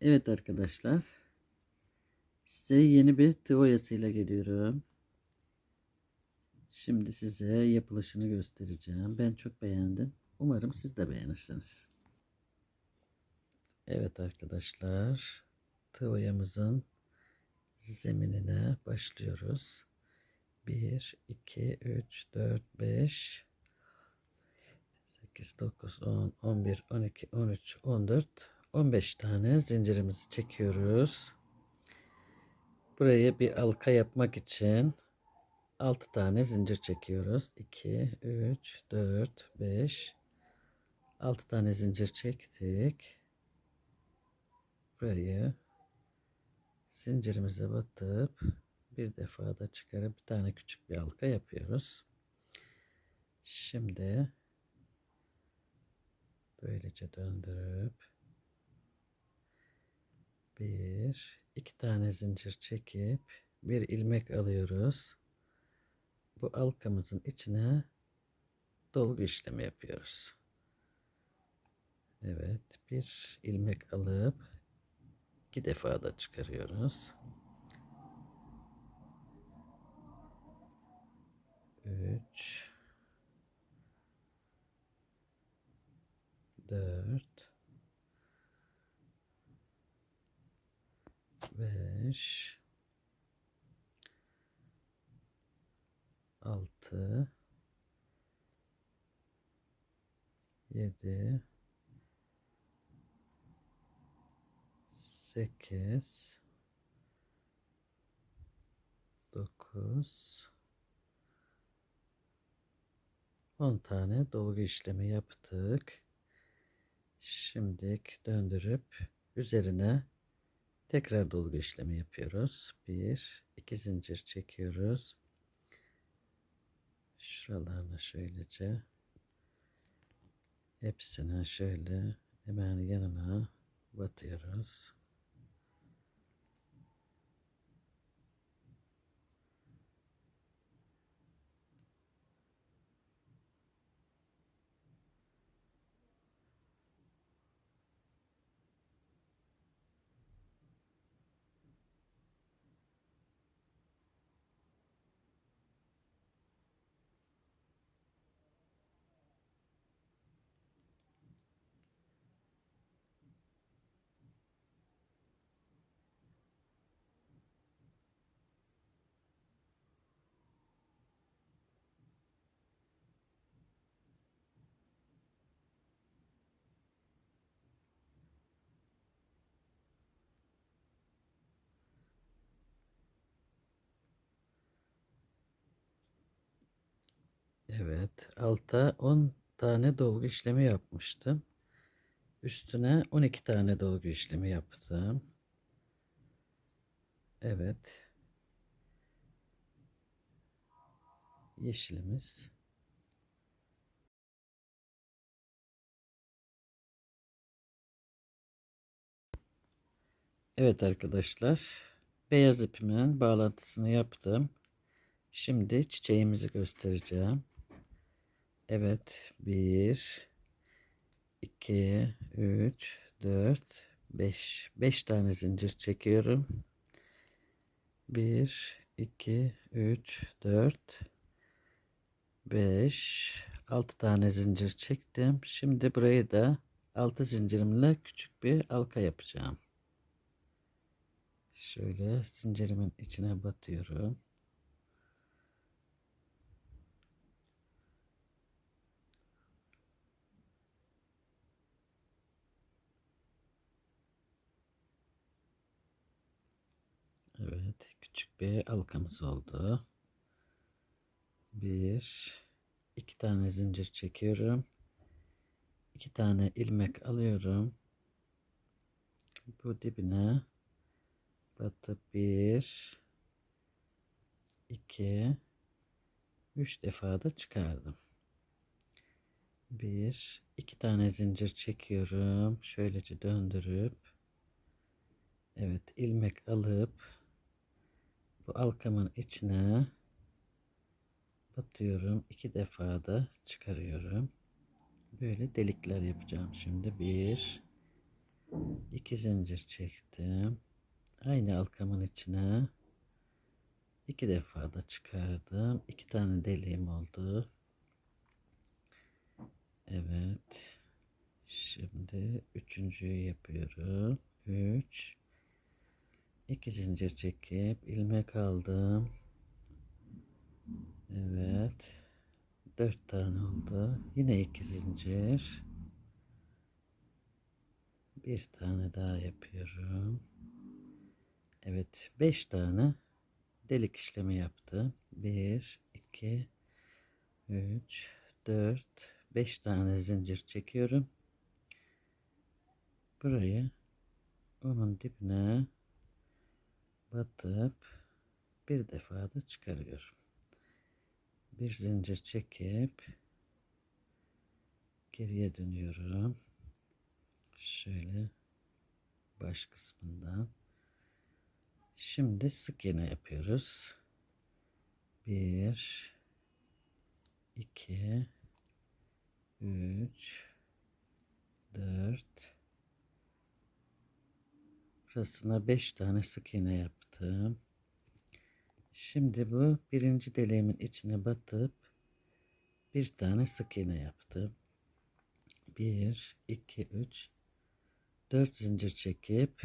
Evet arkadaşlar. Size yeni bir tığ oyasıyla geliyorum. Şimdi size yapılışını göstereceğim. Ben çok beğendim. Umarım siz de beğenirsiniz. Evet arkadaşlar. Tığ oyamızın zeminine başlıyoruz. 1, 2, 3, 4, 5, 8, 9, 10, 11, 12, 13, 14, 15 tane zincirimizi çekiyoruz. Buraya bir halka yapmak için 6 tane zincir çekiyoruz. 2, 3, 4, 5, 6 tane zincir çektik. Burayı zincirimize batıp bir defa da çıkarıp bir tane küçük bir halka yapıyoruz. Şimdi böylece döndürüp bir iki tane zincir çekip bir ilmek alıyoruz. Bu halkamızın içine dolgu işlemi yapıyoruz. Evet, bir ilmek alıp iki defa da çıkarıyoruz. Üç, dört, beş, altı, yedi, sekiz, dokuz, on tane dolgu işlemi yaptık. Şimdi döndürüp üzerine tekrar dolgu işlemi yapıyoruz. Bir, iki zincir çekiyoruz. Şuralarına şöylece hepsine şöyle hemen yanına batıyoruz. Evet, alta 10 tane dolgu işlemi yapmıştım. Üstüne 12 tane dolgu işlemi yaptım. Evet. Yeşilimiz. Evet arkadaşlar. Beyaz ipimin bağlantısını yaptım. Şimdi çiçeğimizi göstereceğim. Evet. 1 2 3 4 5 5 tane zincir çekiyorum. 1 2 3 4 5 6 tane zincir çektim. Şimdi burayı da 6 zincirimle küçük bir halka yapacağım. Şöyle zincirimin içine batıyorum. Evet, küçük bir halkamız oldu. Bir, iki tane zincir çekiyorum. İki tane ilmek alıyorum. Bu dibine batıp bir, iki, üç defa da çıkardım. Bir, iki tane zincir çekiyorum. Şöylece döndürüp, evet ilmek alıp bu halkamın içine batıyorum. iki defa da çıkarıyorum. Böyle delikler yapacağım şimdi. Bir, iki zincir çektim. Aynı halkamın içine iki defa da çıkardım. İki tane deliğim oldu. Evet. Şimdi üçüncüyü yapıyorum. Üç. İki zincir çekip ilmek aldım. Evet. Dört tane oldu. Yine iki zincir. Bir tane daha yapıyorum. Evet. Beş tane delik işlemi yaptım. Bir, iki, üç, dört, beş tane zincir çekiyorum. Burayı onun dibine batıp bir defa da çıkarıyorum. Bir zincir çekip geriye dönüyorum. Şöyle baş kısmından. Şimdi sık iğne yapıyoruz. Bir, iki, üç, dört. Burasına beş tane sık iğne yaptım. Şimdi bu birinci deliğimin içine batıp bir tane sık iğne yaptım. Bir, iki, üç, dört zincir çekip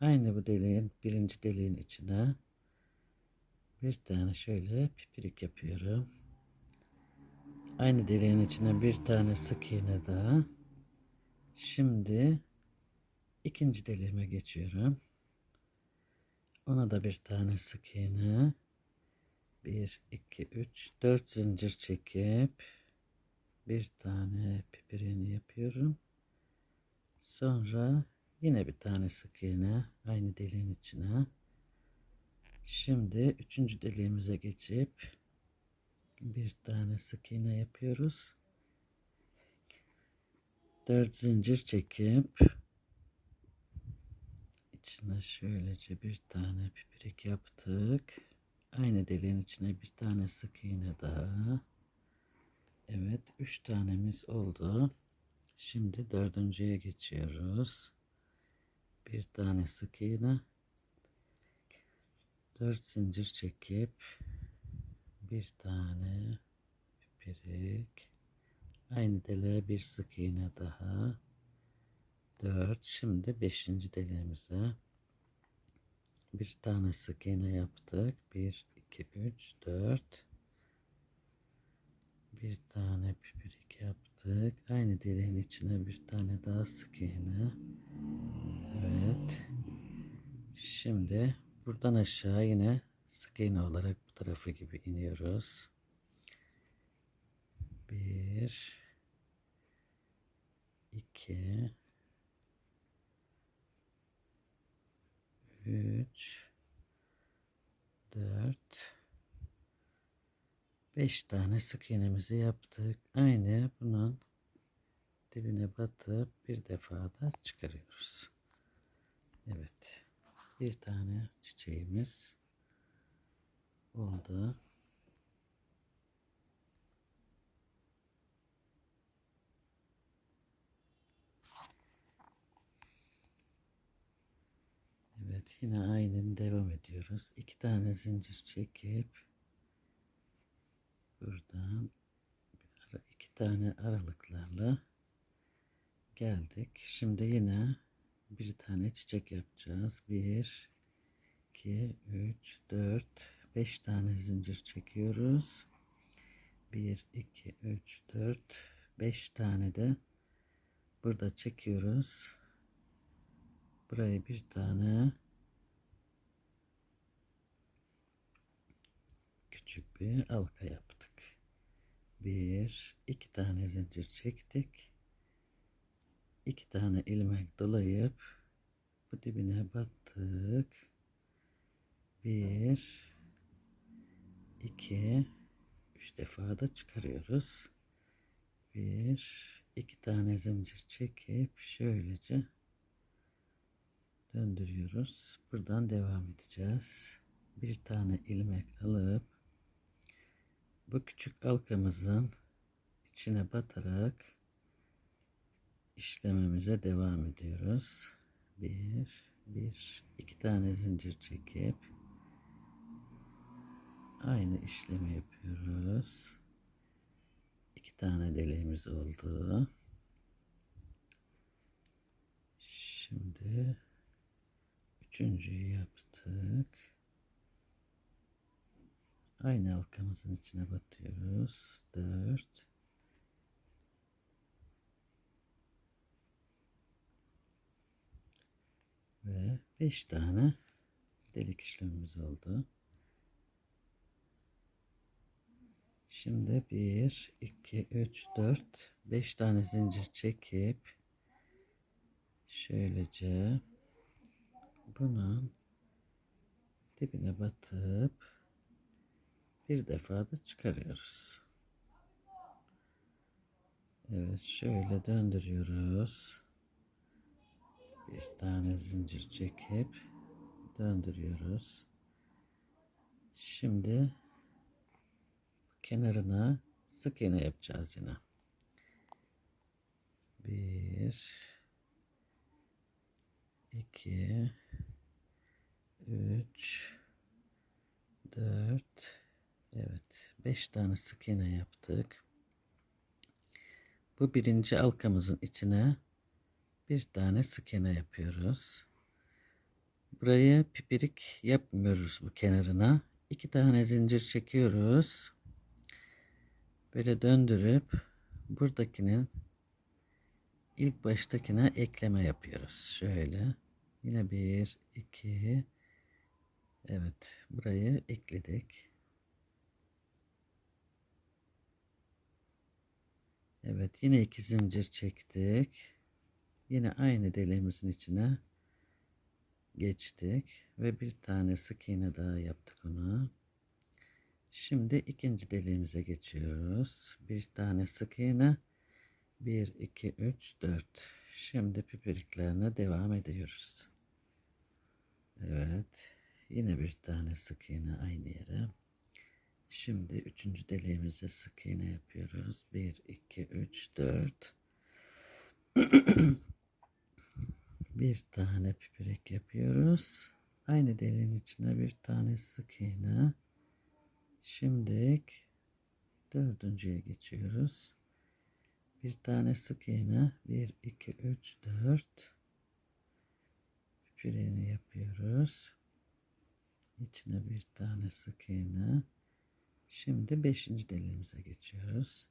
aynı bu deliğin birinci deliğin içine bir tane şöyle pipirik yapıyorum. Aynı deliğin içine bir tane sık iğne daha. Şimdi ikinci deliğime geçiyorum. Ona da bir tane sık iğne. 1, 2, 3, 4 zincir çekip bir tane pipirini yapıyorum. Sonra yine bir tane sık iğne aynı deliğin içine. Şimdi üçüncü deliğimize geçip bir tane sık iğne yapıyoruz. 4 zincir çekip içine şöylece bir tane pipirik yaptık. Aynı deliğin içine bir tane sık iğne daha. Evet, üç tanemiz oldu. Şimdi dördüncüye geçiyoruz. Bir tane sık iğne. Dört zincir çekip bir tane pipirik. Aynı deliğe bir sık iğne daha. 4 şimdi 5. deliğimize bir tane sık iğne yaptık. 1 2 3 4 bir tane pipirik yaptık. Aynı deliğin içine bir tane daha sık iğne. Evet. Şimdi buradan aşağı yine sık iğne olarak bu tarafı gibi iniyoruz. Bir iki 3 4 5 tane sık iğnemizi yaptık. Aynı bunun dibine batıp bir defa da çıkarıyoruz. Evet. Bir tane çiçeğimiz oldu. Evet yine aynen devam ediyoruz. İki tane zincir çekip buradan iki tane aralıklarla geldik. Şimdi yine bir tane çiçek yapacağız. Bir, iki, üç, dört, beş tane zincir çekiyoruz. Bir, iki, üç, dört, beş tane de burada çekiyoruz. Buraya bir tane küçük bir halka yaptık. Bir, iki tane zincir çektik. iki tane ilmek dolayıp bu dibine battık. Bir, iki, üç defa da çıkarıyoruz. Bir, iki tane zincir çekip şöylece döndürüyoruz. Buradan devam edeceğiz. Bir tane ilmek alıp bu küçük halkamızın içine batarak işlemimize devam ediyoruz. Bir, bir, iki tane zincir çekip aynı işlemi yapıyoruz. İki tane deliğimiz oldu. Şimdi üçüncüyü yaptık. Aynı halkamızın içine batıyoruz. Dört. Ve beş tane delik işlemimiz oldu. Şimdi bir, iki, üç, dört, beş tane zincir çekip şöylece bunun dibine batıp bir defa da çıkarıyoruz. Evet şöyle döndürüyoruz. Bir tane zincir çekip döndürüyoruz. Şimdi kenarına sık iğne yapacağız yine. Bir, iki, üç, dört, evet, beş tane sık iğne yaptık. Bu birinci halkamızın içine bir tane sık iğne yapıyoruz. Burayı pipirik yapmıyoruz bu kenarına. İki tane zincir çekiyoruz. Böyle döndürüp buradakinin ilk baştakine ekleme yapıyoruz. Şöyle. Yine bir, iki. Evet. Burayı ekledik. Evet. Yine iki zincir çektik. Yine aynı deliğimizin içine geçtik. Ve bir tane sık iğne daha yaptık ona. Şimdi ikinci deliğimize geçiyoruz. Bir tane sık iğne. 1, 2, 3, 4. Şimdi pipiriklerine devam ediyoruz. Evet. Yine bir tane sık iğne aynı yere. Şimdi üçüncü deliğimize sık iğne yapıyoruz. 1, 2, 3, 4. bir tane pipirik yapıyoruz. Aynı deliğin içine bir tane sık iğne. Şimdi dördüncüye geçiyoruz. Bir tane sık iğne. 1, 2, 3, 4. Pipirini yapıyoruz. İçine bir tane sık iğne. Şimdi beşinci deliğimize geçiyoruz.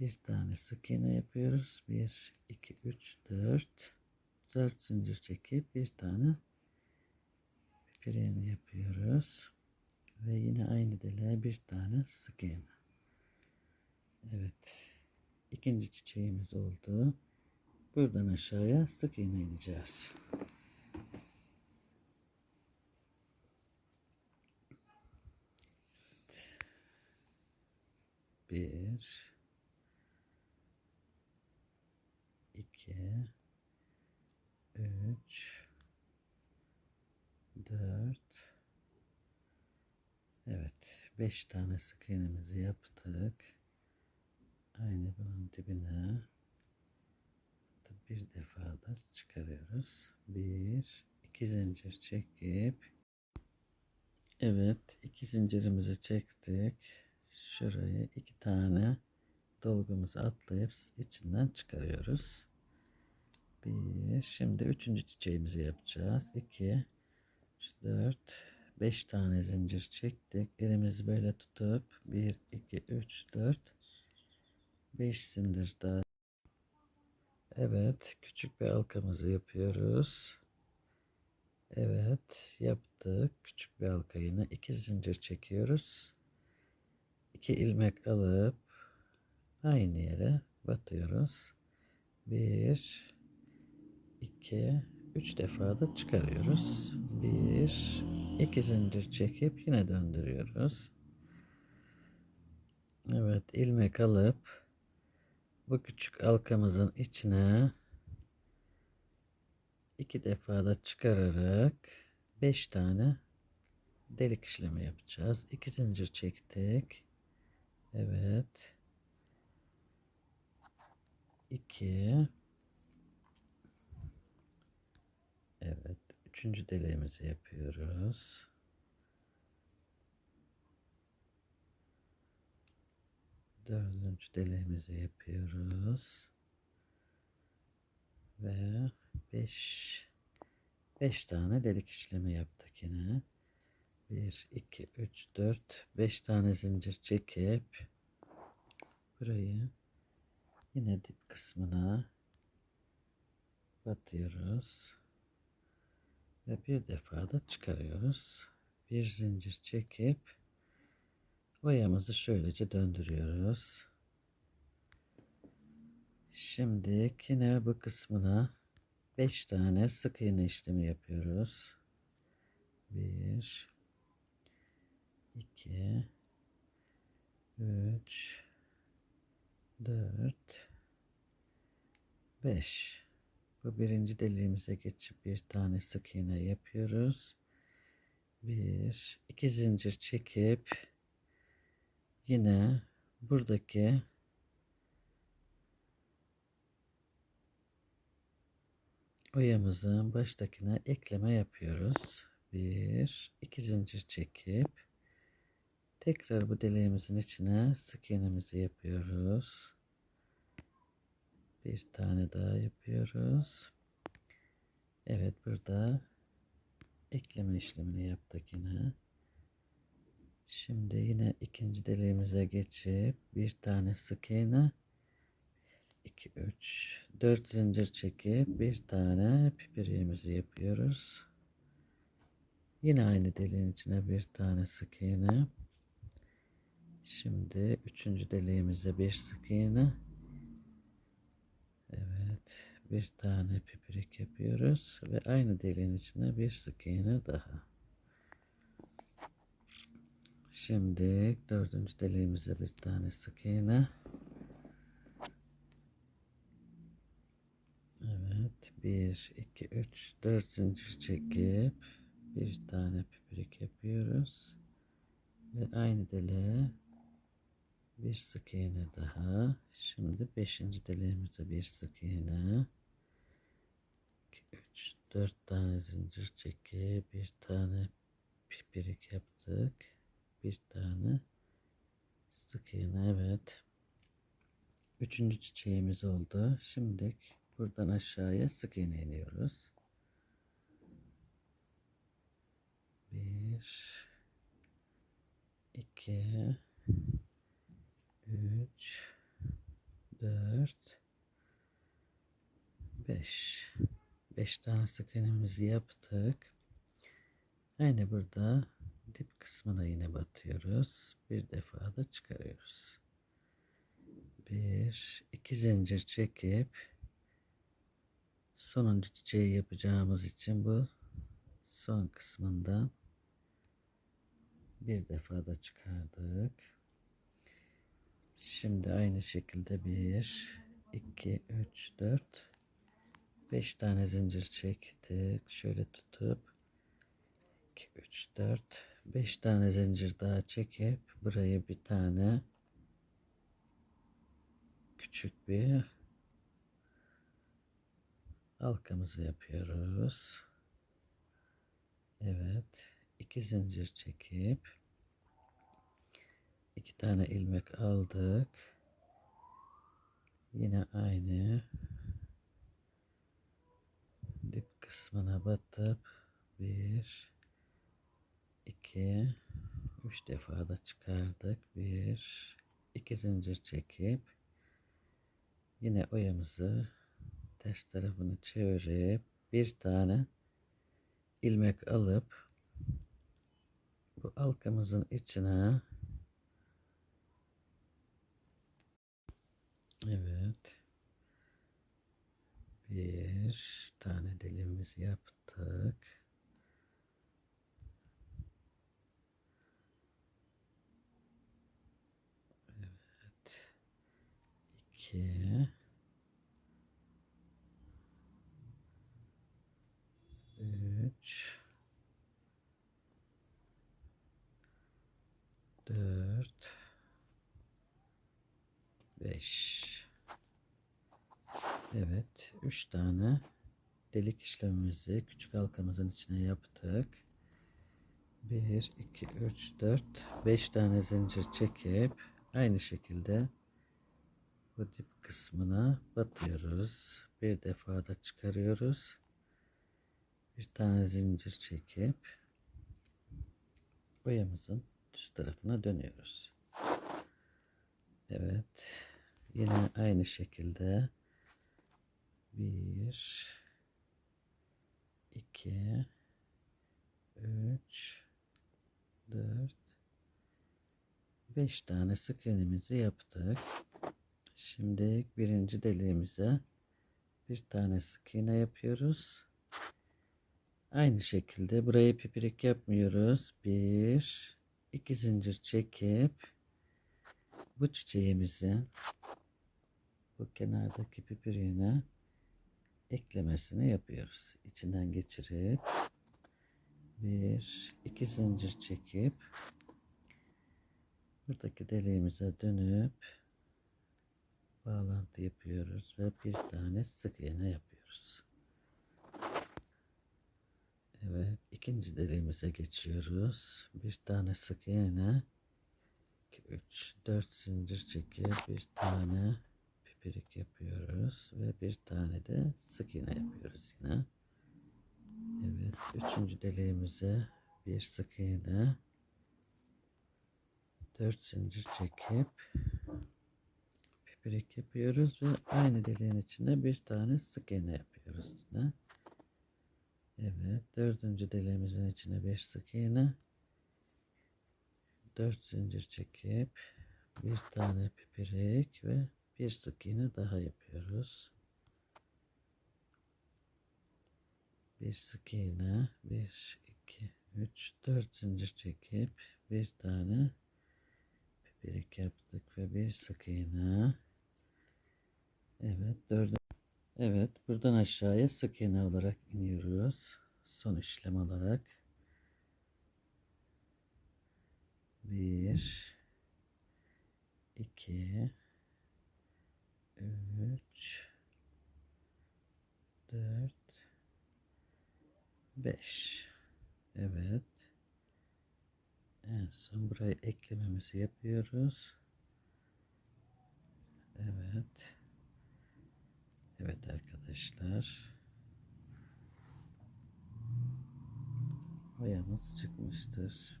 Bir tane sık iğne yapıyoruz. 1, 2, 3, 4. 4 zincir çekip bir tane pipirini yapıyoruz. Ve yine aynı deliğe bir tane sık iğne. Evet. ikinci çiçeğimiz oldu. Buradan aşağıya sık iğne ineceğiz. Bir, iki, üç, dört, evet, beş tane sık iğnemizi yaptık. Aynı bunun dibine bir defa da çıkarıyoruz. Bir, iki zincir çekip Evet, iki zincirimizi çektik. Şuraya iki tane dolgumuzu atlayıp içinden çıkarıyoruz. Bir, şimdi üçüncü çiçeğimizi yapacağız. İki, üç, dört, beş tane zincir çektik. Elimizi böyle tutup bir, iki, üç, dört, beş zincir daha. Evet, küçük bir halkamızı yapıyoruz. Evet, yaptık. Küçük bir halka yine iki zincir çekiyoruz. İki ilmek alıp aynı yere batıyoruz. Bir, iki, üç defa da çıkarıyoruz. Bir, iki zincir çekip yine döndürüyoruz. Evet, ilmek alıp bu küçük halkamızın içine iki defa da çıkararak beş tane delik işlemi yapacağız. İki zincir çektik. Evet. 2 Evet. Üçüncü deliğimizi yapıyoruz. Dördüncü deliğimizi yapıyoruz. Ve beş beş tane delik işlemi yaptık yine. Bir, iki, üç, dört, beş tane zincir çekip burayı yine dip kısmına batıyoruz. Ve bir defa da çıkarıyoruz. Bir zincir çekip oyamızı şöylece döndürüyoruz. Şimdi yine bu kısmına 5 tane sık iğne işlemi yapıyoruz. 1 2 3 4 5 Bu birinci deliğimize geçip bir tane sık iğne yapıyoruz. Bir, iki zincir çekip yine buradaki oyamızın baştakine ekleme yapıyoruz. Bir, iki zincir çekip tekrar bu deliğimizin içine sık iğnemizi yapıyoruz. Bir tane daha yapıyoruz. Evet burada ekleme işlemini yaptık yine. Şimdi yine ikinci deliğimize geçip bir tane sık iğne 2 3 4 zincir çekip bir tane pipiriğimizi yapıyoruz. Yine aynı deliğin içine bir tane sık iğne. Şimdi üçüncü deliğimize bir sık iğne. Evet, bir tane pipirik yapıyoruz ve aynı deliğin içine bir sık iğne daha. Şimdi dördüncü deliğimize bir tane sık iğne. Evet, bir, iki, üç, dört zincir çekip bir tane pipirik yapıyoruz ve aynı deliğe bir sık iğne daha. Şimdi beşinci deliğimize bir sık iğne. 2, 3, 4 tane zincir çekip bir tane pipirik yaptık. Bir tane sık iğne evet. Üçüncü çiçeğimiz oldu. Şimdi buradan aşağıya sık iğne iniyoruz. Bir, iki, 3 4 5 5 tane sık iğnemizi yaptık. Aynı burada dip kısmına yine batıyoruz. Bir defa da çıkarıyoruz. Bir, iki zincir çekip sonuncu çiçeği yapacağımız için bu son kısmından bir defa da çıkardık. Şimdi aynı şekilde 1, 2, 3, 4, 5 tane zincir çektik. Şöyle tutup 2, 3, 4, 5 tane zincir daha çekip buraya bir tane küçük bir halkamızı yapıyoruz. Evet. iki zincir çekip iki tane ilmek aldık. Yine aynı dip kısmına batıp bir iki üç defa da çıkardık. Bir iki zincir çekip yine oyamızı ters tarafını çevirip bir tane ilmek alıp bu halkamızın içine Evet. Bir tane dilimimizi yaptık. Evet. İki. Üç. Dört. Beş. Evet. Üç tane delik işlemimizi küçük halkamızın içine yaptık. 1, 2, 3, 4, 5 tane zincir çekip aynı şekilde bu dip kısmına batıyoruz. Bir defa da çıkarıyoruz. Bir tane zincir çekip boyamızın düz tarafına dönüyoruz. Evet. Yine aynı şekilde 1 2 3 4 5 tane sık iğnemizi yaptık. Şimdi birinci deliğimize bir tane sık iğne yapıyoruz. Aynı şekilde burayı pipirik yapmıyoruz. Bir, iki zincir çekip bu çiçeğimizin bu kenardaki pipiriğine eklemesini yapıyoruz. İçinden geçirip bir, iki zincir çekip buradaki deliğimize dönüp bağlantı yapıyoruz ve bir tane sık iğne yapıyoruz. Evet, ikinci deliğimize geçiyoruz. Bir tane sık iğne, 2, 3, 4 zincir çekip bir tane pipirik yapıyoruz ve bir tane de sık iğne yapıyoruz yine. Evet, üçüncü deliğimize bir sık iğne, 4 zincir çekip pipirik yapıyoruz ve aynı deliğin içine bir tane sık iğne yapıyoruz yine. Evet, dördüncü deliğimizin içine bir sık iğne, dört zincir çekip bir tane pipirik ve bir sık iğne daha yapıyoruz. Bir sık iğne, bir, iki, üç, dört zincir çekip bir tane pipirik yaptık ve bir sık iğne. Evet, dördüncü Evet, buradan aşağıya sık iğne olarak iniyoruz. Son işlem olarak. Bir, iki, üç, dört, beş. Evet. En son buraya eklememizi yapıyoruz. Evet. Evet arkadaşlar. Boyamız çıkmıştır.